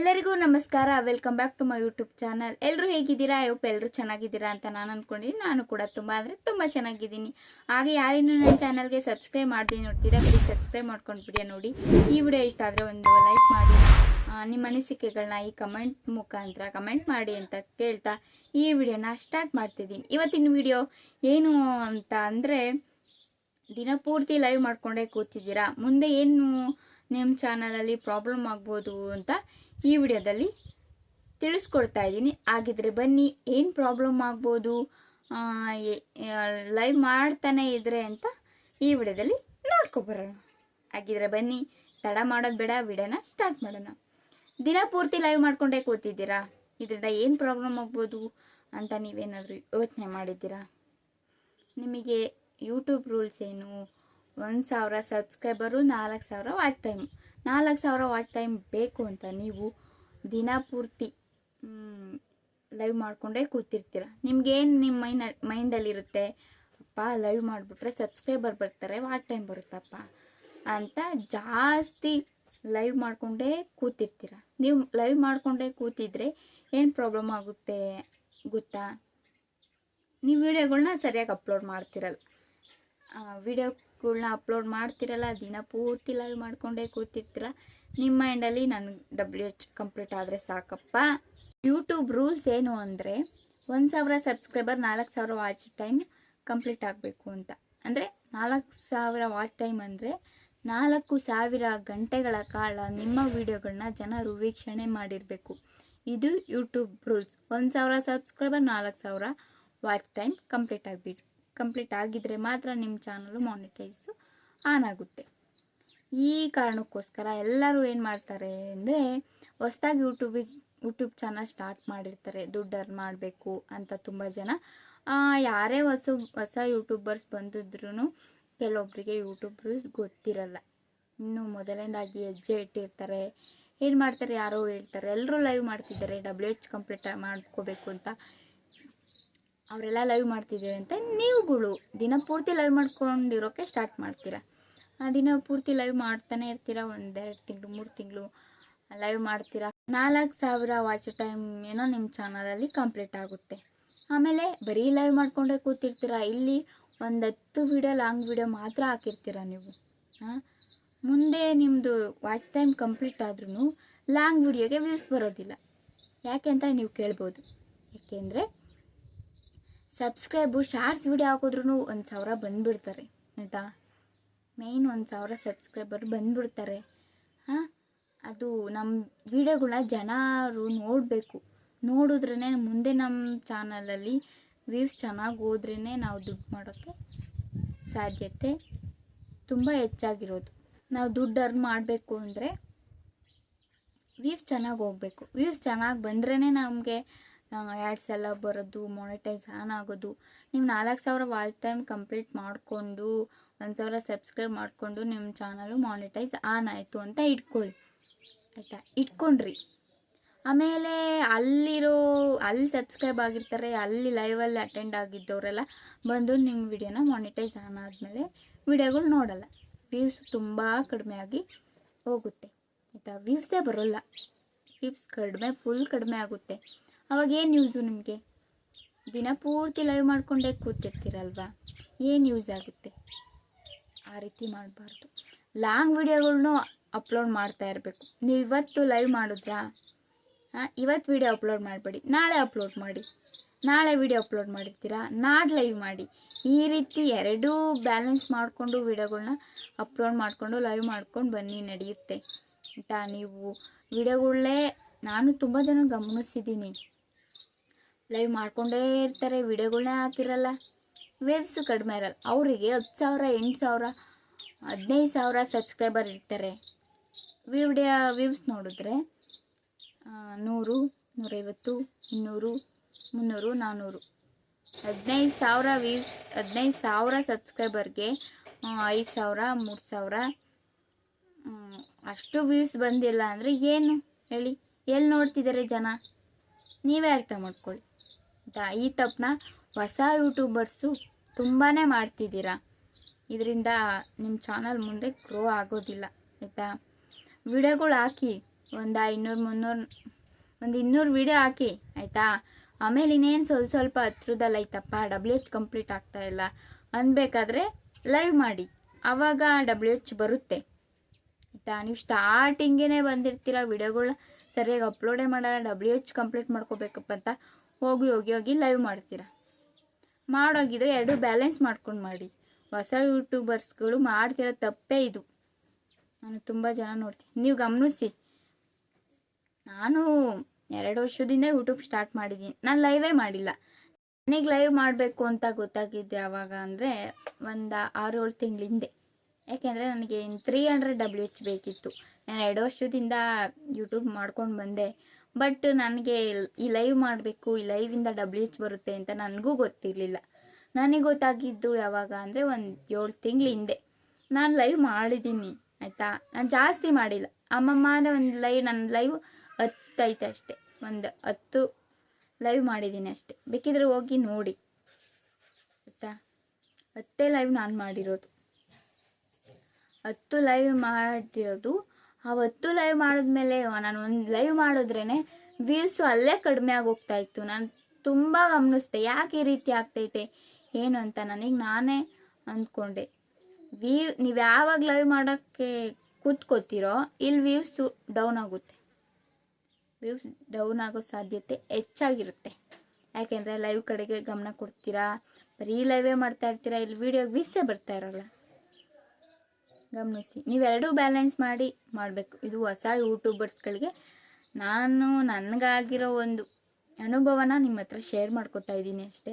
ಎಲ್ಲರಿಗೂ ನಮಸ್ಕಾರ. Welcome back to my YouTube channel ಎಲ್ಲರೂ ಹೇಗಿದ್ದೀರಾ? ಅಯ್ಯಪ್ಪ ಎಲ್ಲರೂ ಚೆನ್ನಾಗಿದ್ದೀರಾ ಅಂತ ನಾನು ಅನ್ಕೊಂಡಿದ್ದೀನಿ. ನಾನು ಕೂಡ ತುಂಬ ಅಂದರೆ ತುಂಬ ಚೆನ್ನಾಗಿದ್ದೀನಿ. ಹಾಗೆ ಯಾರೇನು ನನ್ನ ಚಾನಲ್ಗೆ ಸಬ್ಸ್ಕ್ರೈಬ್ ಮಾಡಿ ನೋಡ್ತೀರಾ ಪ್ಲೀಸ್ ಸಬ್ಸ್ಕ್ರೈಬ್ ಮಾಡ್ಕೊಂಡು ಬಿಡಿಯೋ ನೋಡಿ. ಈ ವಿಡಿಯೋ ಇಷ್ಟ ಆದರೆ ಒಂದು ಲೈಕ್ ಮಾಡಿ. ನಿಮ್ಮ ಅನಿಸಿಕೆಗಳನ್ನ ಈ ಕಮೆಂಟ್ ಮುಖಾಂತರ ಕಮೆಂಟ್ ಮಾಡಿ ಅಂತ ಕೇಳ್ತಾ ಈ ವಿಡಿಯೋನ ಸ್ಟಾರ್ಟ್ ಮಾಡ್ತಿದ್ದೀನಿ. ಇವತ್ತಿನ ವಿಡಿಯೋ ಏನು ಅಂತ ಅಂದರೆ ದಿನಪೂರ್ತಿ ಲೈವ್ ಮಾಡ್ಕೊಂಡೇ ಕೂತಿದ್ದೀರಾ. ಮುಂದೆ ಏನು ನಿಮ್ಮ ಚಾನಲಲ್ಲಿ ಪ್ರಾಬ್ಲಮ್ ಆಗ್ಬೋದು ಅಂತ ಈ ವಿಡಿಯೋದಲ್ಲಿ ತಿಳಿಸ್ಕೊಡ್ತಾ ಇದ್ದೀನಿ. ಹಾಗಿದ್ರೆ ಬನ್ನಿ, ಏನು ಪ್ರಾಬ್ಲಮ್ ಆಗ್ಬೋದು ಲೈವ್ ಮಾಡ್ತಾನೆ ಇದ್ರೆ ಅಂತ ಈ ವಿಡಿಯೋದಲ್ಲಿ ನೋಡ್ಕೊಬರೋಣ. ಹಾಗಿದ್ರೆ ಬನ್ನಿ, ತಡ ಮಾಡೋದು ಬೇಡ, ವಿಡಿಯೋನ ಸ್ಟಾರ್ಟ್ ಮಾಡೋಣ. ದಿನ ಪೂರ್ತಿ ಲೈವ್ ಮಾಡ್ಕೊಂಡೇ ಕೂತಿದ್ದೀರಾ? ಇದರಿಂದ ಏನು ಪ್ರಾಬ್ಲಮ್ ಆಗ್ಬೋದು ಅಂತ ನೀವೇನಾದರೂ ಯೋಚನೆ ಮಾಡಿದ್ದೀರಾ? ನಿಮಗೆ ಯೂಟ್ಯೂಬ್ ರೂಲ್ಸ್ ಏನು? ಒಂದು ಸಾವಿರ ಸಬ್ಸ್ಕ್ರೈಬರು, ನಾಲ್ಕು ಸಾವಿರ ವಾಚ್ ಟೈಮ್. ನಾಲ್ಕು ಸಾವಿರ ವಾಚ್ ಟೈಮ್ ಬೇಕು ಅಂತ ನೀವು ದಿನ ಪೂರ್ತಿ ಲೈವ್ ಮಾಡಿಕೊಂಡೇ ಕೂತಿರ್ತೀರ. ನಿಮ್ಗೇನು ನಿಮ್ಮ ಮೈನ, ಮೈಂಡಲ್ಲಿರುತ್ತೆ, ಅಪ್ಪ ಲೈವ್ ಮಾಡಿಬಿಟ್ರೆ ಸಬ್ಸ್ಕ್ರೈಬರ್ ಬರ್ತಾರೆ, ವಾಚ್ ಟೈಮ್ ಬರುತ್ತಪ್ಪ ಅಂತ ಜಾಸ್ತಿ ಲೈವ್ ಮಾಡಿಕೊಂಡೇ ಕೂತಿರ್ತೀರ. ನೀವು ಲೈವ್ ಮಾಡಿಕೊಂಡೇ ಕೂತಿದ್ರೆ ಏನು ಪ್ರಾಬ್ಲಮ್ ಆಗುತ್ತೆ ಗೊತ್ತಾ? ನೀವು ವಿಡಿಯೋಗಳನ್ನ ಸರಿಯಾಗಿ ಅಪ್ಲೋಡ್ ಮಾಡ್ತಿರಲ್ಲ. ವಿಡಿಯೋಗಳ್ನ ಅಪ್ಲೋಡ್ ಮಾಡ್ತಿರಲ್ಲ, ದಿನ ಪೂರ್ತಿ ಲೈವ್ ಮಾಡ್ಕೊಂಡೇ ಕೂತಿರ್ತೀರ, ನಿಮ್ಮ ಮೈಂಡಲ್ಲಿ ನನಗೆ ಡಬ್ಲ್ಯೂ ಎಚ್ ಕಂಪ್ಲೀಟ್ ಆದರೆ ಸಾಕಪ್ಪ. ಯೂಟ್ಯೂಬ್ ರೂಲ್ಸ್ ಏನು ಅಂದರೆ, ಒಂದು ಸಾವಿರ ಸಬ್ಸ್ಕ್ರೈಬರ್ ನಾಲ್ಕು ಸಾವಿರ ವಾಚ್ ಟೈಮ್ ಕಂಪ್ಲೀಟ್ ಆಗಬೇಕು ಅಂತ. ಅಂದರೆ ನಾಲ್ಕು ಸಾವಿರ ವಾಚ್ ಟೈಮ್ ಅಂದರೆ ನಾಲ್ಕು ಸಾವಿರ ಗಂಟೆಗಳ ಕಾಲ ನಿಮ್ಮ ವೀಡಿಯೋಗಳನ್ನ ಜನರು ವೀಕ್ಷಣೆ ಮಾಡಿರಬೇಕು. ಇದು ಯೂಟ್ಯೂಬ್ ರೂಲ್ಸ್ ಒಂದು ಸಾವಿರ ಸಬ್ಸ್ಕ್ರೈಬರ್ ನಾಲ್ಕು ಸಾವಿರ ವಾಚ್ ಟೈಮ್ ಕಂಪ್ಲೀಟ್ ಆಗಿಬಿಟ್ಟು ಕಂಪ್ಲೀಟ್ ಆಗಿದ್ರೆ ಮಾತ್ರ ನಿಮ್ಮ ಚಾನಲು ಮಾನಿಟೈಸ್ ಆನ್ ಆಗುತ್ತೆ. ಈ ಕಾರಣಕ್ಕೋಸ್ಕರ ಎಲ್ಲರೂ ಏನು ಮಾಡ್ತಾರೆ ಅಂದರೆ ಹೊಸದಾಗಿ ಯೂಟ್ಯೂಬಿಗೆ ಯೂಟ್ಯೂಬ್ ಚಾನಲ್ ಸ್ಟಾರ್ಟ್ ಮಾಡಿರ್ತಾರೆ. ದುಡ್ಡು ಅರ್ನ್ ಮಾಡಬೇಕು ಅಂತ ತುಂಬ ಜನ. ಯಾರೇ ಹೊಸ ಹೊಸ ಯೂಟ್ಯೂಬರ್ಸ್ ಬಂದಿದ್ರು ಕೆಲವೊಬ್ಬರಿಗೆ ಯೂಟ್ಯೂಬರ್ಸ್ ಗೊತ್ತಿರಲ್ಲ. ಇನ್ನು ಮೊದಲನೇದಾಗಿ ಹೆಜ್ಜೆ ಇಟ್ಟಿರ್ತಾರೆ. ಏನು ಮಾಡ್ತಾರೆ? ಯಾರೋ ಹೇಳ್ತಾರೆ. ಎಲ್ಲರೂ ಲೈವ್ ಮಾಡ್ತಿದ್ದಾರೆ. ಡಬ್ಲ್ಯೂ ಎಚ್ ಕಂಪ್ಲೀಟ್ ಮಾಡ್ಕೋಬೇಕು ಅಂತ. ಅವರೆಲ್ಲ ಲೈವ್ ಮಾಡ್ತಿದ್ದೀರಿ ಅಂತ ನೀವುಗಳು ದಿನ ಪೂರ್ತಿ ಲೈವ್ ಮಾಡ್ಕೊಂಡಿರೋಕ್ಕೆ ಸ್ಟಾರ್ಟ್ ಮಾಡ್ತೀರಾ? ದಿನ ಪೂರ್ತಿ ಲೈವ್ ಮಾಡ್ತಾನೆ ಇರ್ತೀರಾ? ಒಂದೆರಡು ತಿಂಗಳು, ಮೂರು ತಿಂಗಳು ಲೈವ್ ಮಾಡ್ತೀರಾ? ನಾಲ್ಕು ಸಾವಿರ ವಾಚ್ ಟೈಮ್ ಏನೋ ನಿಮ್ಮ ಚಾನಲಲ್ಲಿ ಕಂಪ್ಲೀಟ್ ಆಗುತ್ತೆ. ಆಮೇಲೆ ಬರೀ ಲೈವ್ ಮಾಡ್ಕೊಂಡೇ ಕೂತಿರ್ತೀರಾ? ಇಲ್ಲಿ ಒಂದು ಹತ್ತು ವಿಡಿಯೋ ಲಾಂಗ್ ವಿಡಿಯೋ ಮಾತ್ರ ಹಾಕಿರ್ತೀರ ನೀವು? ಹಾಂ ಮುಂದೆ ನಿಮ್ಮದು ವಾಚ್ ಟೈಮ್ ಕಂಪ್ಲೀಟ್ ಆದ್ರೂ ಲಾಂಗ್ ವಿಡಿಯೋಗೆ ವ್ಯೂಸ್ ಬರೋದಿಲ್ಲ. ಯಾಕೆ ಅಂತ ನೀವು ಕೇಳ್ಬೋದು. ಯಾಕೆಂದರೆ ಸಬ್ಸ್ಕ್ರೈಬು, ಶಾರ್ಟ್ಸ್ ವಿಡಿಯೋ ಹಾಕಿದ್ರೂ ಒಂದು ಸಾವಿರ ಬಂದುಬಿಡ್ತಾರೆ, ಆಯಿತಾ? ಮೇಯ್ನ್ ಒಂದು ಸಾವಿರ ಸಬ್ಸ್ಕ್ರೈಬರ್ ಬಂದುಬಿಡ್ತಾರೆ. ಹಾಂ? ಅದು ನಮ್ಮ ವಿಡಿಯೋಗಳನ್ನ ಜನರು ನೋಡಬೇಕು. ನೋಡಿದ್ರೇ ಮುಂದೆ ನಮ್ಮ ಚಾನಲಲ್ಲಿ ವ್ಯೂಸ್ ಚೆನ್ನಾಗಿ ಹೋದ್ರೇ ನಾವು ದುಡ್ಡು ಮಾಡೋಕ್ಕೆ ಸಾಧ್ಯತೆ ತುಂಬ ಹೆಚ್ಚಾಗಿರೋದು. ನಾವು ದುಡ್ಡು ಅರ್ನ್ ಮಾಡಬೇಕು ಅಂದರೆ ವ್ಯೂಸ್ ಚೆನ್ನಾಗಿ ಹೋಗಬೇಕು. ವ್ಯೂಸ್ ಚೆನ್ನಾಗಿ ಬಂದ್ರೇ ನಮಗೆ ಆ್ಯಡ್ಸ್ ಎಲ್ಲ ಬರೋದು ಮಾನಿಟೈಸ್ ಆನ್ ಆಗೋದು. ನೀವು ನಾಲ್ಕು ಸಾವಿರ ವಾಚ್ ಟೈಮ್ ಕಂಪ್ಲೀಟ್ ಮಾಡಿಕೊಂಡು, ಒಂದು ಸಾವಿರ ಸಬ್ಸ್ಕ್ರೈಬ್ ಮಾಡಿಕೊಂಡು ನಿಮ್ಮ ಚಾನಲು ಮಾನಿಟೈಸ್ ಆನ್ ಆಯಿತು ಅಂತ ಇಟ್ಕೊಳ್ಳಿ ಆಯಿತಾ? ಇಟ್ಕೊಂಡ್ರಿ. ಆಮೇಲೆ ಅಲ್ಲಿರೋ, ಅಲ್ಲಿ ಸಬ್ಸ್ಕ್ರೈಬ್ ಆಗಿರ್ತಾರೆ, ಅಲ್ಲಿ ಲೈವಲ್ಲಿ ಅಟೆಂಡ್ ಆಗಿದ್ದವರೆಲ್ಲ ಬಂದು ನಿಮ್ಮ ವಿಡಿಯೋನ ಮಾನಿಟೈಸ್ ಆನ್ ಆದಮೇಲೆ ವಿಡಿಯೋಗಳು ನೋಡಲ್ಲ. ವ್ಯೂಸ್ ತುಂಬ ಕಡಿಮೆ ಆಗಿ ಹೋಗುತ್ತೆ. ಆಯಿತಾ? ವ್ಯೂಸೇ ಬರೋಲ್ಲ. ವ್ಯೂಸ್ ಕಡಿಮೆ ಫುಲ್ ಕಡಿಮೆ ಆಗುತ್ತೆ. ಅವಾಗ ಏನು ಯೂಸು ನಿಮಗೆ? ದಿನ ಪೂರ್ತಿ ಲೈವ್ ಮಾಡಿಕೊಂಡೇ ಕೂತಿರ್ತೀರಲ್ವಾ? ಏನು ಯೂಸ್ ಆಗುತ್ತೆ? ಆ ರೀತಿ ಮಾಡಬಾರ್ದು. ಲಾಂಗ್ ವಿಡಿಯೋಗಳ್ನೂ ಅಪ್ಲೋಡ್ ಮಾಡ್ತಾ ಇರಬೇಕು. ನೀವು ಇವತ್ತು ಲೈವ್ ಮಾಡಿದ್ರಾ? ಹಾಂ ಇವತ್ತು ವಿಡಿಯೋ ಅಪ್ಲೋಡ್ ಮಾಡಬೇಡಿ. ನಾಳೆ ಅಪ್ಲೋಡ್ ಮಾಡಿ. ನಾಳೆ ವಿಡಿಯೋ ಅಪ್ಲೋಡ್ ಮಾಡಿರ್ತೀರಾ? ನಾಡ್ ಲೈವ್ ಮಾಡಿ. ಈ ರೀತಿ ಎರಡೂ ಬ್ಯಾಲೆನ್ಸ್ ಮಾಡಿಕೊಂಡು ವಿಡಿಯೋಗಳನ್ನ ಅಪ್ಲೋಡ್ ಮಾಡಿಕೊಂಡು ಲೈವ್ ಮಾಡ್ಕೊಂಡು ಬನ್ನಿ ನಡೆಯುತ್ತೆ. ಆಯಿತಾ ನೀವು ವಿಡಿಯೋಗಳೇ ನಾನು ತುಂಬ ಜನ ಗಮನಿಸಿದ್ದೀನಿ. ಲೈವ್ ಮಾಡ್ಕೊಂಡೇ ಇರ್ತಾರೆ ವಿಡಿಯೋಗಳನ್ನ ಹಾಕಿರಲ್ಲ. ವೇವ್ಸು ಕಡಿಮೆ ಇರಲ್ಲ. ಅವರಿಗೆ ಹತ್ತು ಸಾವಿರ, ಎಂಟು ಸಾವಿರ, ಹದಿನೈದು ಸಾವಿರ ಸಬ್ಸ್ಕ್ರೈಬರ್ ಇರ್ತಾರೆ. ವಿಡಿಯೋ ವ್ಯೂವ್ಸ್ ನೋಡಿದ್ರೆ ನೂರು, ನೂರೈವತ್ತು, ಇನ್ನೂರು, ಮುನ್ನೂರು ನಾನ್ನೂರು ಹದಿನೈದು ಸಾವಿರ ವ್ಯೂವ್ಸ್ ಹದಿನೈದು ಸಾವಿರ ಸಬ್ಸ್ಕ್ರೈಬರ್ಗೆ ಐದು ಸಾವಿರ, ಮೂರು ಸಾವಿರ ಅಷ್ಟು ವ್ಯೂವ್ಸ್ ಬಂದಿಲ್ಲ ಅಂದರೆ ಏನು ಹೇಳಿ? ಎಲ್ಲಿ ನೋಡ್ತಿದ್ದಾರೆ ಜನ? ನೀವೇ ಅರ್ಥ ಮಾಡ್ಕೊಳ್ಳಿ. ಆಯ್ತಾ? ಈ ತಪ್ಪನ್ನ ಹೊಸ ಯೂಟ್ಯೂಬರ್ಸು ತುಂಬಾ ಮಾಡ್ತಿದ್ದೀರಾ? ಇದರಿಂದ ನಿಮ್ಮ ಚಾನಲ್ ಮುಂದೆ ಗ್ರೋ ಆಗೋದಿಲ್ಲ, ಆಯಿತಾ? ವಿಡಿಯೋಗಳು ಹಾಕಿ, ಒಂದು ಐನೂರು ಮುನ್ನೂರು, ಒಂದು ಇನ್ನೂರು ವಿಡಿಯೋ ಹಾಕಿ, ಆಯಿತಾ? ಆಮೇಲೆ ಇನ್ನೇನು ಸ್ವಲ್ಪ ಸ್ವಲ್ಪ ಹತ್ರದಲ್ಲಿ ಐತಪ್ಪ ಡಬ್ಲ್ಯೂ ಎಚ್ ಕಂಪ್ಲೀಟ್ ಆಗ್ತಾ ಇಲ್ಲ, ಅನ್ಬೇಕಾದ್ರೆ ಲೈವ್ ಮಾಡಿ. ಆವಾಗ ಡಬ್ಲ್ಯೂ ಎಚ್ ಬರುತ್ತೆ. ಆಯಿತಾ? ನೀವು ಸ್ಟಾರ್ಟಿಂಗೇ ಬಂದಿರ್ತೀರ, ವಿಡಿಯೋಗಳ ಸರಿಯಾಗಿ ಅಪ್ಲೋಡೇ ಮಾಡಲ್ಲ ಡಬ್ಲ್ಯೂ ಎಚ್ ಕಂಪ್ಲೀಟ್ ಮಾಡ್ಕೋಬೇಕಪ್ಪ ಅಂತ ಹೋಗಿ ಹೋಗಿ ಹೋಗಿ ಲೈವ್ ಮಾಡ್ತೀರಾ? ಮಾಡೋಗಿದ್ರೆ ಎರಡು ಬ್ಯಾಲೆನ್ಸ್ ಮಾಡ್ಕೊಂಡು ಮಾಡಿ. ಹೊಸ ಯೂಟ್ಯೂಬರ್ಸ್ಗಳು ಮಾಡ್ತಿರೋ ತಪ್ಪೇ ಇದು. ನಾನು ತುಂಬ ಜನ ನೋಡ್ತೀನಿ. ನೀವು ಗಮನಿಸಿ. ನಾನು ಎರಡು ವರ್ಷದಿಂದ ಯೂಟ್ಯೂಬ್ ಸ್ಟಾರ್ಟ್ ಮಾಡಿದ್ದೀನಿ. ನಾನು ಲೈವೇ ಮಾಡಿಲ್ಲ. ನನಗೆ ಲೈವ್ ಮಾಡಬೇಕು ಅಂತ ಗೊತ್ತಾಗಿದ್ದು ಯಾವಾಗ ಅಂದರೆ ಒಂದು ಆರು ಏಳು ತಿಂಗಳಿಂದೆ. ಯಾಕೆಂದರೆ ನನಗೆ ತ್ರೀ ಹಂಡ್ರೆಡ್ ಡಬ್ಲ್ಯೂ ಎಚ್ ಬೇಕಿತ್ತು. ನಾನು ಎರಡು ವರ್ಷದಿಂದ ಯೂಟ್ಯೂಬ್ ಮಾಡ್ಕೊಂಡು ಬಂದೆ. ಬಟ್ ನನಗೆ ಈ ಲೈವ್ ಮಾಡಬೇಕು, ಈ ಲೈವಿಂದ ಡಬ್ಲ್ಯೂ ಎಚ್ ಬರುತ್ತೆ ಅಂತ ನನಗೂ ಗೊತ್ತಿರಲಿಲ್ಲ. ನನಗೆ ಗೊತ್ತಾಗಿದ್ದು ಯಾವಾಗ ಅಂದರೆ ಒಂದು ಏಳು ತಿಂಗಳ ಹಿಂದೆ. ನಾನು ಲೈವ್ ಮಾಡಿದ್ದೀನಿ, ಆಯಿತಾ? ನಾನು ಜಾಸ್ತಿ ಮಾಡಿಲ್ಲ. ಅಮ್ಮಮ್ಮನೇ ಒಂದು ಲೈವ್ ನನ್ನ ಲೈವ್ ಹತ್ತೈತೆ ಅಷ್ಟೇ. ಒಂದು ಹತ್ತು ಲೈವ್ ಮಾಡಿದ್ದೀನಿ ಅಷ್ಟೇ. ಬೇಕಿದ್ರೆ ಹೋಗಿ ನೋಡಿ. ಆಯಿತಾ? ಹತ್ತೇ ಲೈವ್ ನಾನು ಮಾಡಿರೋದು. ಹತ್ತು ಲೈವ್ ಮಾಡಿರೋದು ಆ ಹತ್ತು ಲೈವ್ ಮಾಡಿದ್ಮೇಲೆ ನಾನು ಒಂದು ಲೈವ್ ಮಾಡಿದ್ರೇ ವ್ಯೂಸು ಅಲ್ಲೇ ಕಡಿಮೆ ಆಗೋಗ್ತಾ ಇತ್ತು. ನಾನು ತುಂಬ ಗಮನಿಸ್ದೆ. ಯಾಕೆ ಈ ರೀತಿ ಆಗ್ತೈತೆ? ಏನು ಅಂತ ನನಗೆ ನಾನೇ ಅಂದ್ಕೊಂಡೆ. ವ್ಯೂ ನೀವು ಯಾವಾಗ ಲೈವ್ ಮಾಡೋಕ್ಕೆ ಕೂತ್ಕೋತೀರೋ ಇಲ್ಲಿ ವ್ಯೂಸು ಡೌನ್ ಆಗುತ್ತೆ. ವ್ಯೂಸ್ ಡೌನ್ ಆಗೋ ಸಾಧ್ಯತೆ ಹೆಚ್ಚಾಗಿರುತ್ತೆ. ಯಾಕೆಂದರೆ ಲೈವ್ ಕಡೆಗೆ ಗಮನ ಕೊಡ್ತೀರಾ? ಬರೀ ಲೈವೇ ಮಾಡ್ತಾ ಇರ್ತೀರಾ? ಇಲ್ಲಿ ವೀಡಿಯೋ ವ್ಯೂಸೇ ಬರ್ತಾ ಇರೋಲ್ಲ. ಗಮನಿಸಿ. ನೀವೆರಡೂ ಬ್ಯಾಲೆನ್ಸ್ ಮಾಡಿ ಮಾಡಬೇಕು. ಇದು ಹೊಸ ಯೂಟ್ಯೂಬರ್ಸ್ಗಳಿಗೆ ನಾನು ನನಗಾಗಿರೋ ಒಂದು ಅನುಭವನ ನಿಮ್ಮ ಹತ್ರ ಶೇರ್ ಮಾಡ್ಕೊತಾ ಇದ್ದೀನಿ ಅಷ್ಟೇ.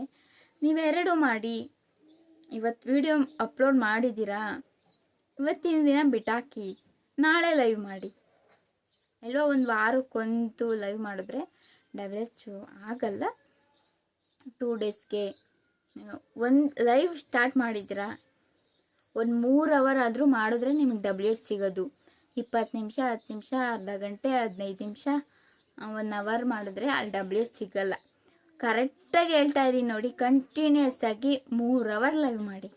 ನೀವೆರಡೂ ಮಾಡಿ ಇವತ್ತು ವಿಡಿಯೋ ಅಪ್ಲೋಡ್ ಮಾಡಿದ್ದೀರಾ? ಇವತ್ತಿನ ದಿನ ಬಿಟಾಕಿ, ನಾಳೆ ಲೈವ್ ಮಾಡಿ. ಎಲ್ಲೋ ಒಂದು ವಾರಕ್ಕೊಂದು ಲೈವ್ ಮಾಡಿದ್ರೆ ಡೆವಲಚ್ಚು ಆಗಲ್ಲ. ಟೂ ಡೇಸ್ಗೆ ಒಂದು ಲೈವ್ ಸ್ಟಾರ್ಟ್ ಮಾಡಿದ್ದೀರಾ? ಒಂದು ಮೂರು ಅವರ್ ಆದರೂ ಮಾಡಿದ್ರೆ ನಿಮಗೆ ಡಬ್ಲ್ಯೂ ಎಚ್ ಸಿಗೋದು. ಇಪ್ಪತ್ತು ನಿಮಿಷ, ಹತ್ತು ನಿಮಿಷ, ಅರ್ಧ ಗಂಟೆ, ಹದಿನೈದು ನಿಮಿಷ ಒನ್ ಅವರ್ ಮಾಡಿದ್ರೆ ಅಲ್ಲಿ ಡಬ್ಲ್ಯೂ ಎಚ್ ಸಿಗಲ್ಲ. ಕರೆಕ್ಟಾಗಿ ಹೇಳ್ತಾ ಇದ್ದೀನಿ ನೋಡಿ ಕಂಟಿನ್ಯೂಸ್ ಆಗಿ ಮೂರು ಅವರ್ ಲೈವ್ ಮಾಡಿ.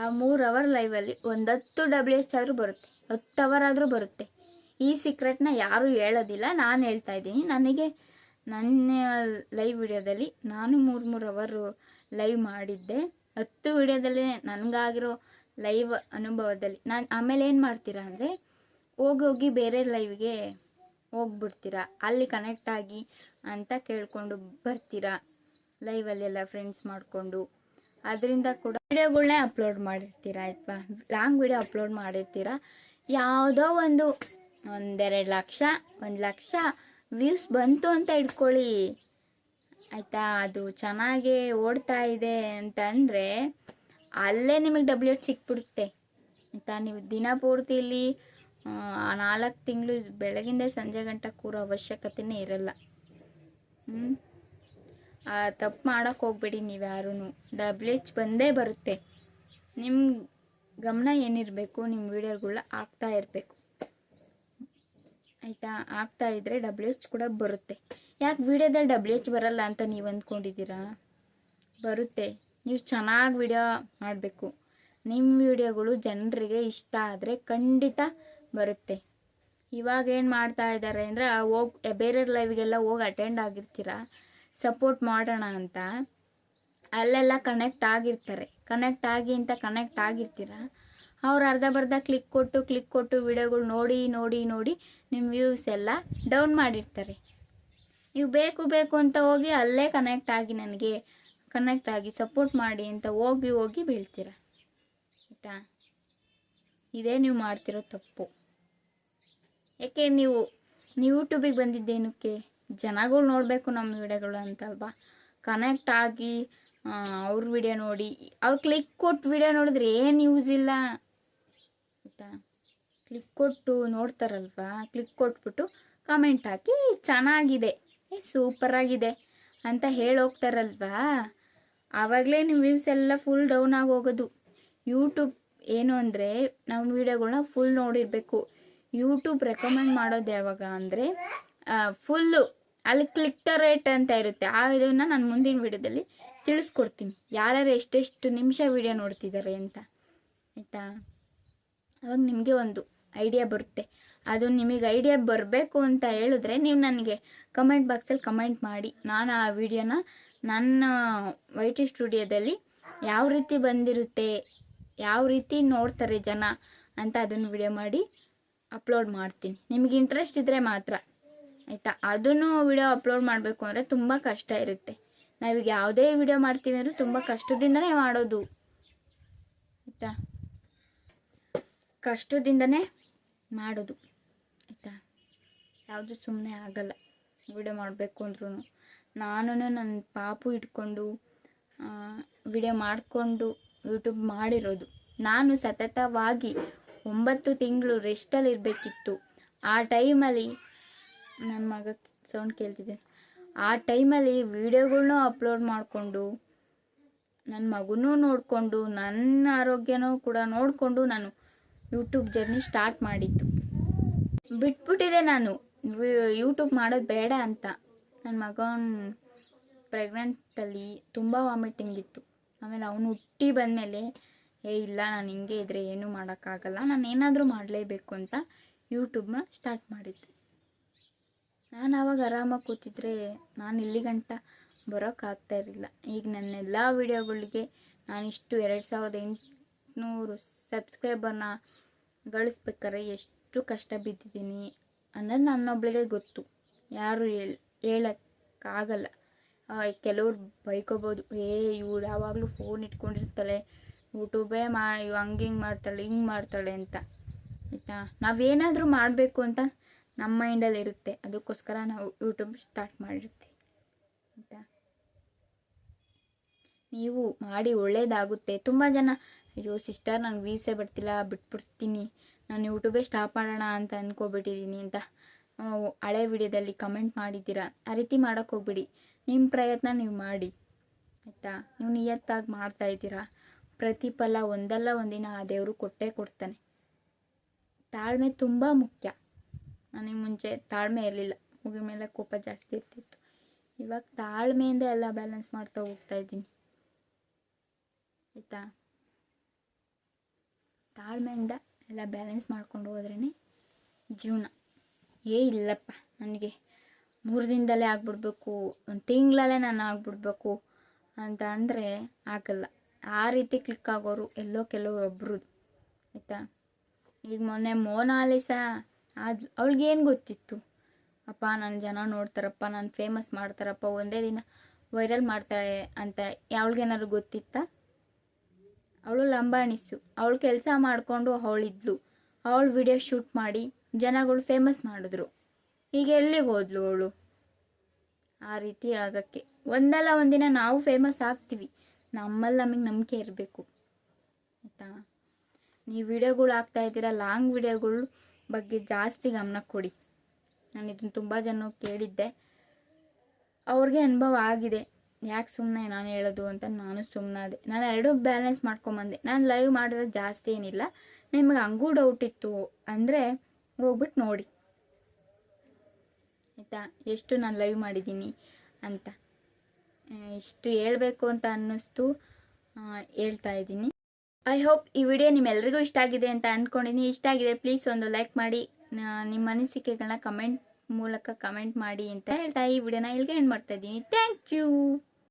ಆ ಮೂರು ಅವರ್ ಲೈವಲ್ಲಿ ಒಂದು ಹತ್ತು ಡಬ್ಲ್ಯೂ ಎಚ್ ಆದರೂ ಬರುತ್ತೆ, ಹತ್ತು ಅವರ್ ಆದರೂ ಬರುತ್ತೆ. ಈ ಸೀಕ್ರೆಟ್ನ ಯಾರೂ ಹೇಳೋದಿಲ್ಲ, ನಾನು ಹೇಳ್ತಾ ಇದ್ದೀನಿ ನನಗೆ ನನ್ನ ಲೈವ್ ವಿಡಿಯೋದಲ್ಲಿ ನಾನು ಮೂರು ಮೂರು ಅವರು ಲೈವ್ ಮಾಡಿದ್ದೆ. ಹತ್ತು ವಿಡಿಯೋದಲ್ಲಿ ನನಗಾಗಿರೋ ಲೈವ್ ಅನುಭವದಲ್ಲಿ. ನಾನು ಆಮೇಲೆ ಏನು ಮಾಡ್ತೀರಾ ಅಂದರೆ, ಹೋಗಿ ಹೋಗಿ ಬೇರೆ ಲೈವ್ಗೆ ಹೋಗ್ಬಿಡ್ತೀರಾ. ಅಲ್ಲಿ ಕನೆಕ್ಟ್ ಆಗಿ ಅಂತ ಕೇಳಿಕೊಂಡು ಬರ್ತೀರಾ. ಲೈವಲ್ಲೆಲ್ಲ ಫ್ರೆಂಡ್ಸ್ ಮಾಡಿಕೊಂಡು. ಅದರಿಂದ ಕೂಡ ವಿಡಿಯೋಗಳನ್ನೇ ಅಪ್ಲೋಡ್ ಮಾಡಿರ್ತೀರಾ, ಆಯ್ತಾ? ಲಾಂಗ್ ವಿಡಿಯೋ ಅಪ್ಲೋಡ್ ಮಾಡಿರ್ತೀರಾ. ಯಾವುದೋ ಒಂದು, ಒಂದೆರಡು ಲಕ್ಷ, ಒಂದು ಲಕ್ಷ ವ್ಯೂಸ್ ಬಂತು ಅಂತ ಇಟ್ಕೊಳ್ಳಿ. ಆಯಿತಾ? ಅದು ಚೆನ್ನಾಗಿ ಓಡ್ತಾ ಇದೆ ಅಂತಂದರೆ ಅಲ್ಲೇ ನಿಮಗೆ ಡಬ್ಲ್ಯೂ ಎಚ್ ಸಿಕ್ಬಿಡುತ್ತೆ. ಆಯಿತಾ? ನೀವು ದಿನ ಪೂರ್ತಿ ಇಲ್ಲಿ ನಾಲ್ಕು ತಿಂಗಳು ಬೆಳಗಿಂದ ಸಂಜೆ ಗಂಟ ಕೂರೋ ಅವಶ್ಯಕತೆನೇ ಇರಲ್ಲ. ಹ್ಞೂ ತಪ್ಪು ಮಾಡೋಕ್ಕೆ ಹೋಗ್ಬೇಡಿ ನೀವು ಯಾರೂ ಡಬ್ಲ್ಯೂ ಎಚ್ ಬಂದೇ ಬರುತ್ತೆ. ನಿಮ್ಮ ಗಮನ ಏನಿರಬೇಕು ನಿಮ್ಮ ವೀಡಿಯೋಗಳ ಆಗ್ತಾ ಇರಬೇಕು. ಆಯಿತಾ? ಆಗ್ತಾ ಇದ್ದರೆ ಡಬ್ಲ್ಯೂ ಎಚ್ ಕೂಡ ಬರುತ್ತೆ. ಯಾಕೆ ವೀಡಿಯೋದಲ್ಲಿ ಡಬ್ಲ್ಯೂ ಎಚ್ ಬರಲ್ಲ ಅಂತ ನೀವು ಅಂದ್ಕೊಂಡಿದ್ದೀರಾ? ಬರುತ್ತೆ. ನೀವು ಚೆನ್ನಾಗಿ ವಿಡಿಯೋ ಮಾಡಬೇಕು. ನಿಮ್ಮ ವಿಡಿಯೋಗಳು ಜನರಿಗೆ ಇಷ್ಟ ಆದರೆ ಖಂಡಿತ ಬರುತ್ತೆ. ಇವಾಗ ಏನು ಮಾಡ್ತಾ ಇದ್ದಾರೆ ಅಂದರೆ ಹೋಗಿ, ಬೇರೆ ಲೈವ್ಗೆಲ್ಲ ಹೋಗಿ ಅಟೆಂಡ್ ಆಗಿರ್ತೀರ? ಸಪೋರ್ಟ್ ಮಾಡೋಣ ಅಂತ. ಅಲ್ಲೆಲ್ಲ ಕನೆಕ್ಟ್ ಆಗಿರ್ತಾರೆ. ಕನೆಕ್ಟ್ ಆಗಿ ಅಂತ ಕನೆಕ್ಟ್ ಆಗಿರ್ತೀರ? ಅವ್ರು ಅರ್ಧ ಬರ್ಧ ಕ್ಲಿಕ್ ಕೊಟ್ಟು ಕ್ಲಿಕ್ ಕೊಟ್ಟು ವಿಡಿಯೋಗಳು ನೋಡಿ ನೋಡಿ ನೋಡಿ ನಿಮ್ಮ ವ್ಯೂಸ್ ಎಲ್ಲ ಡೌನ್ ಮಾಡಿರ್ತಾರೆ. ನೀವು ಬೇಕು ಬೇಕು ಅಂತ ಹೋಗಿ ಅಲ್ಲೇ ಕನೆಕ್ಟ್ ಆಗಿ ನನಗೆ ಕನೆಕ್ಟ್ ಆಗಿ ಸಪೋರ್ಟ್ ಮಾಡಿ ಅಂತ ಹೋಗಿ ಹೋಗಿ ಬೀಳ್ತೀರ? ಆಯಿತಾ? ಇದೇ ನೀವು ಮಾಡ್ತಿರೋ ತಪ್ಪು. ಯಾಕೆ ನೀವು ನೀವು ಯೂಟ್ಯೂಬಿಗೆ ಬಂದಿದ್ದೇನಕ್ಕೆ? ಜನಗಳು ನೋಡಬೇಕು ನಮ್ಮ ವಿಡಿಯೋಗಳು ಅಂತಲ್ವಾ? ಕನೆಕ್ಟ್ ಆಗಿ ಅವ್ರ ವಿಡಿಯೋ ನೋಡಿ, ಅವ್ರು ಕ್ಲಿಕ್ ಕೊಟ್ಟು ವಿಡಿಯೋ ನೋಡಿದ್ರೆ ಏನು ಯೂಸ್ ಇಲ್ಲ? ಆಯಿತಾ? ಕ್ಲಿಕ್ ಕೊಟ್ಟು ನೋಡ್ತಾರಲ್ವಾ? ಕ್ಲಿಕ್ ಕೊಟ್ಬಿಟ್ಟು ಕಮೆಂಟ್ ಹಾಕಿ, ಚೆನ್ನಾಗಿದೆ. ಏ ಸೂಪರಾಗಿದೆ ಅಂತ ಹೇಳೋಗ್ತಾರಲ್ವಾ ಆವಾಗಲೇ ನಿಮ್ಮ ವ್ಯೂಸ್ ಎಲ್ಲ ಫುಲ್ ಡೌನ್ ಆಗಿ ಹೋಗೋದು. ಯೂಟ್ಯೂಬ್ ಏನು ಅಂದರೆ ನಮ್ಮ ವೀಡಿಯೋಗಳನ್ನ ಫುಲ್ ನೋಡಿರಬೇಕು. ಯೂಟ್ಯೂಬ್ ರೆಕಮೆಂಡ್ ಮಾಡೋದು ಯಾವಾಗ ಅಂದರೆ ಫುಲ್ಲು ಅಲ್ಲಿ ಕ್ಲಿಕ್ ದ ರೇಟ್ ಅಂತ ಇರುತ್ತೆ. ಆ ಇದನ್ನು ನಾನು ಮುಂದಿನ ವೀಡಿಯೋದಲ್ಲಿ ತಿಳಿಸ್ಕೊಡ್ತೀನಿ. ಯಾರ್ಯಾರು ಎಷ್ಟೆಷ್ಟು ನಿಮಿಷ ವೀಡಿಯೋ ನೋಡ್ತಿದ್ದಾರೆ ಅಂತ. ಆಯಿತಾ? ಅವಾಗ ನಿಮಗೆ ಒಂದು ಐಡಿಯಾ ಬರುತ್ತೆ. ಅದು ನಿಮಗೆ ಐಡಿಯಾ ಬರಬೇಕು ಅಂತ ಹೇಳಿದ್ರೆ ನೀವು ನನಗೆ ಕಮೆಂಟ್ ಬಾಕ್ಸಲ್ಲಿ ಕಮೆಂಟ್ ಮಾಡಿ. ನಾನು ಆ ವಿಡಿಯೋನ ನನ್ನ ವೈಟಿ ಸ್ಟುಡಿಯೋದಲ್ಲಿ ಯಾವ ರೀತಿ ಬಂದಿರುತ್ತೆ, ಯಾವ ರೀತಿ ನೋಡ್ತಾರೆ ಜನ ಅಂತ ಅದನ್ನು ವಿಡಿಯೋ ಮಾಡಿ ಅಪ್ಲೋಡ್ ಮಾಡ್ತೀನಿ. ನಿಮಗೆ ಇಂಟ್ರೆಸ್ಟ್ ಇದ್ದರೆ ಮಾತ್ರ, ಆಯಿತಾ? ಅದನ್ನು ವಿಡಿಯೋ ಅಪ್ಲೋಡ್ ಮಾಡಬೇಕು ಅಂದರೆ ತುಂಬ ಕಷ್ಟ ಇರುತ್ತೆ. ನಾವೀಗ ಯಾವುದೇ ವಿಡಿಯೋ ಮಾಡ್ತೀವಿ ಅಂದರೆ ತುಂಬ ಕಷ್ಟದಿಂದನೇ ಮಾಡೋದು. ಆಯಿತಾ? ಕಷ್ಟದಿಂದನೇ ಮಾಡೋದು, ಆಯಿತಾ? ಯಾವುದು ಸುಮ್ಮನೆ ಆಗಲ್ಲ. ವಿಡಿಯೋ ಮಾಡಬೇಕು ಅಂದ್ರೂ ನಾನು ನನ್ನ ಪಾಪು ಇಟ್ಕೊಂಡು ವಿಡಿಯೋ ಮಾಡಿಕೊಂಡು ಯೂಟ್ಯೂಬ್ ಮಾಡಿರೋದು. ನಾನು ಸತತವಾಗಿ ಒಂಬತ್ತು ತಿಂಗಳು ರೆಸ್ಟಲ್ಲಿ ಇರಬೇಕಿತ್ತು. ಆ ಟೈಮಲ್ಲಿ ನನ್ನ ಮಗ ಸೌಂಡ್ ಕೇಳ್ತಿದ್ದೆ ಆ ಟೈಮಲ್ಲಿ ವೀಡಿಯೋಗಳ್ನೂ ಅಪ್ಲೋಡ್ ಮಾಡಿಕೊಂಡು ನನ್ನ ಮಗುನೂ ನೋಡಿಕೊಂಡು ನನ್ನ ಆರೋಗ್ಯನೂ ಕೂಡ ನೋಡಿಕೊಂಡು ನಾನು ಯೂಟ್ಯೂಬ್ ಜರ್ನಿ ಸ್ಟಾರ್ಟ್ ಮಾಡಿದ್ದು. ಬಿಟ್ಬಿಟ್ಟಿದೆ ನಾನು. ಯೂಟ್ಯೂಬ್ ಮಾಡೋದು ಬೇಡ ಅಂತ. ನನ್ನ ಮಗನ ಪ್ರೆಗ್ನೆಂಟಲ್ಲಿ ತುಂಬ ವಾಮಿಟಿಂಗ್ ಇತ್ತು. ಆಮೇಲೆ ಅವನು ಹುಟ್ಟಿ ಬಂದಮೇಲೆ, ಏ, ಇಲ್ಲ, ನಾನು ಹಿಂಗೆ ಇದ್ದರೆ ಏನೂ ಮಾಡೋಕ್ಕಾಗಲ್ಲ. ನಾನು ಏನಾದರೂ ಮಾಡಲೇಬೇಕು ಅಂತ ಯೂಟ್ಯೂಬ್ನ ಸ್ಟಾರ್ಟ್ ಮಾಡಿದ್ದೆ. ನಾನು ಆವಾಗ ಆರಾಮಾಗಿ ಕೂತಿದ್ರೆ ನಾನು ಇಲ್ಲಿ ಗಂಟ ಬರೋಕ್ಕಾಗ್ತಾ ಇರಲಿಲ್ಲ. ಈಗ ನನ್ನ ಎಲ್ಲ ವಿಡಿಯೋಗಳಿಗೆ ನಾನಿಷ್ಟು ಎರಡು ಸಾವಿರದ ಎಂಟುನೂರು ಸಬ್ಸ್ಕ್ರೈಬರ್ನ ಗಳಿಸ್ಬೇಕಾದ್ರೆ ಎಷ್ಟು ಕಷ್ಟ ಬಿದ್ದಿದ್ದೀನಿ ಅನ್ನೋದು ನನ್ನೊಬ್ಳಿಗೆ ಗೊತ್ತು. ಯಾರು ಹೇಳ್, ಹೇಳೋಕ್ಕಾಗಲ್ಲ. ಕೆಲವ್ರು ಬೈಕೋಬೋದು. ಏ, ಇವ್ರು ಯಾವಾಗಲೂ ಫೋನ್ ಇಟ್ಕೊಂಡಿರ್ತಾಳೆ, ಯೂಟ್ಯೂಬೇ ಮಾ, ಹಂಗೆ ಹಿಂಗೆ ಮಾಡ್ತಾಳೆ ಹಿಂಗೆ ಮಾಡ್ತಾಳೆ ಅಂತ. ಆಯಿತಾ? ನಾವೇನಾದರೂ ಮಾಡಬೇಕು ಅಂತ ನಮ್ಮ ಮೈಂಡಲ್ಲಿ ಇರುತ್ತೆ. ಅದಕ್ಕೋಸ್ಕರ ನಾವು ಯೂಟ್ಯೂಬ್ ಸ್ಟಾರ್ಟ್ ಮಾಡಿರ್ತೀವಿ ಆಯಿತಾ? ನೀವು ಮಾಡಿ ಒಳ್ಳೇದಾಗುತ್ತೆ. ತುಂಬ ಜನ ಅಯ್ಯೋ ಸಿಸ್ಟರ್ ನನಗೆ ವೀವ್ಸೇ ಬರ್ತಿಲ್ಲ, ಬಿಟ್ಬಿಡ್ತೀನಿ. ನಾನು ಯೂಟ್ಯೂಬೇ ಸ್ಟಾಪ್ ಮಾಡೋಣ ಅಂತ ಅಂದ್ಕೊಬಿಟ್ಟಿದ್ದೀನಿ ಅಂತ. ಹಳೆ ವಿಡಿಯೋದಲ್ಲಿ ಕಮೆಂಟ್ ಮಾಡಿದ್ದೀರಾ? ಆ ರೀತಿ ಮಾಡೋಕ್ಕೆ ಹೋಗ್ಬಿಡಿ. ನಿಮ್ಮ ಪ್ರಯತ್ನ ನೀವು ಮಾಡಿ. ಆಯಿತಾ? ನೀವು ನಿಯತ್ತಾಗಿ ಮಾಡ್ತಾ ಇದ್ದೀರಾ? ಪ್ರತಿಫಲ ಒಂದಲ್ಲ ಒಂದಿನ ಆ ದೇವರು ಕೊಟ್ಟೇ ಕೊಡ್ತಾನೆ. ತಾಳ್ಮೆ ತುಂಬ ಮುಖ್ಯ. ನನಗೆ ಮುಂಚೆ ತಾಳ್ಮೆ ಇರಲಿಲ್ಲ. ಮುಗಿ ಮೇಲೆ ಕೋಪ ಜಾಸ್ತಿ ಇರ್ತಿತ್ತು. ಇವಾಗ ತಾಳ್ಮೆಯಿಂದ ಎಲ್ಲ ಬ್ಯಾಲೆನ್ಸ್ ಮಾಡ್ತಾ ಹೋಗ್ತಾ ಇದ್ದೀನಿ. ಆಯಿತಾ? ತಾಳ್ಮೆಯಿಂದ ಎಲ್ಲ ಬ್ಯಾಲೆನ್ಸ್ ಮಾಡ್ಕೊಂಡು ಹೋದ್ರೇ ಜೀವನ. ಏ ಇಲ್ಲಪ್ಪ, ನನಗೆ ಮೂರು ದಿನದಲ್ಲೇ ಆಗ್ಬಿಡ್ಬೇಕು, ಒಂದು ತಿಂಗಳಲ್ಲೇ ನಾನು ಆಗ್ಬಿಡ್ಬೇಕು ಅಂತ ಅಂದರೆ ಆಗಲ್ಲ. ಆ ರೀತಿ ಕ್ಲಿಕ್ ಆಗೋರು ಎಲ್ಲೋ ಕೆಲವರು ಒಬ್ಬರು ಆಯಿತಾ? ಈಗ ಮೊನ್ನೆ ಮೋನಾಲಿಸಾ ಅದು ಅವಳಿಗೇನು ಗೊತ್ತಿತ್ತು? ಅಪ್ಪ ನನ್ನ ಜನ ನೋಡ್ತಾರಪ್ಪ, ನಾನು ಫೇಮಸ್ ಮಾಡ್ತಾರಪ್ಪ, ಒಂದೇ ದಿನ ವೈರಲ್ ಮಾಡ್ತಾಳೆ ಅಂತ ಅವಳಿಗೇನಾದ್ರು ಗೊತ್ತಿತ್ತಾ? ಅವಳು ಲಂಬಾಣಿಸು. ಅವಳು ಕೆಲಸ ಮಾಡಿಕೊಂಡು ಅವಳಿದ್ಲು. ಅವಳು ವಿಡಿಯೋ ಶೂಟ್ ಮಾಡಿ ಜನಗಳು ಫೇಮಸ್ ಮಾಡಿದ್ರು. ಈಗ ಎಲ್ಲಿಗೆ ಹೋದ್ಲು ಅವಳು? ಆ ರೀತಿ ಆಗೋಕ್ಕೆ. ಒಂದಲ್ಲ ಒಂದಿನ ನಾವು ಫೇಮಸ್ ಆಗ್ತೀವಿ. ನಮ್ಮಲ್ಲಿ ನಮಗೆ ನಂಬಿಕೆ ಇರಬೇಕು. ಆಯಿತಾ? ನೀವು ವಿಡಿಯೋಗಳು ಹಾಕ್ತಾ ಇದ್ದೀರಾ ಲಾಂಗ್ ವಿಡಿಯೋಗಳು ಬಗ್ಗೆ ಜಾಸ್ತಿ ಗಮನ ಕೊಡಿ. ನಾನು ಇದನ್ನು ತುಂಬ ಜನ ಕೇಳಿದ್ದೆ. ಅವ್ರಿಗೆ ಅನುಭವ ಆಗಿದೆ. ಯಾಕೆ ಸುಮ್ಮನೆ ನಾನು ಹೇಳೋದು ಅಂತ ನಾನು ಸುಮ್ಮನಾದೆ ನಾನು ಎರಡೂ ಬ್ಯಾಲೆನ್ಸ್ ಮಾಡ್ಕೊಂಬಂದೆ. ನಾನು ಲೈವ್ ಮಾಡಿರೋದು ಜಾಸ್ತಿ ಏನಿಲ್ಲ. ನಿಮಗೆ ಹಂಗೂ ಡೌಟ್ ಇತ್ತು ಅಂದರೆ ಹೋಗ್ಬಿಟ್ಟು ನೋಡಿ. ಆಯಿತಾ? ಎಷ್ಟು ನಾನು ಲೈವ್ ಮಾಡಿದ್ದೀನಿ ಅಂತ. ಇಷ್ಟು ಹೇಳಬೇಕು ಅಂತ ಅನ್ನಿಸ್ತು. ಹೇಳ್ತಾ ಇದ್ದೀನಿ. ಐ ಹೋಪ್ ಈ ವಿಡಿಯೋ ನಿಮ್ಮೆಲ್ರಿಗೂ ಇಷ್ಟ ಆಗಿದೆ ಅಂತ ಅಂದ್ಕೊಂಡಿದ್ದೀನಿ ಇಷ್ಟ ಆಗಿದೆ ಪ್ಲೀಸ್ ಒಂದು ಲೈಕ್ ಮಾಡಿ. ನಿಮ್ಮ ಅನಿಸಿಕೆಗಳನ್ನ ಕಮೆಂಟ್ ಮೂಲಕ ಕಮೆಂಟ್ ಮಾಡಿ ಅಂತ ಹೇಳ್ತಾ ಈ ವಿಡಿಯೋನ ಇಲ್ಲಿಗೆ ಎಂಡ್ ಮಾಡ್ತಾ ಇದ್ದೀನಿ. Thank you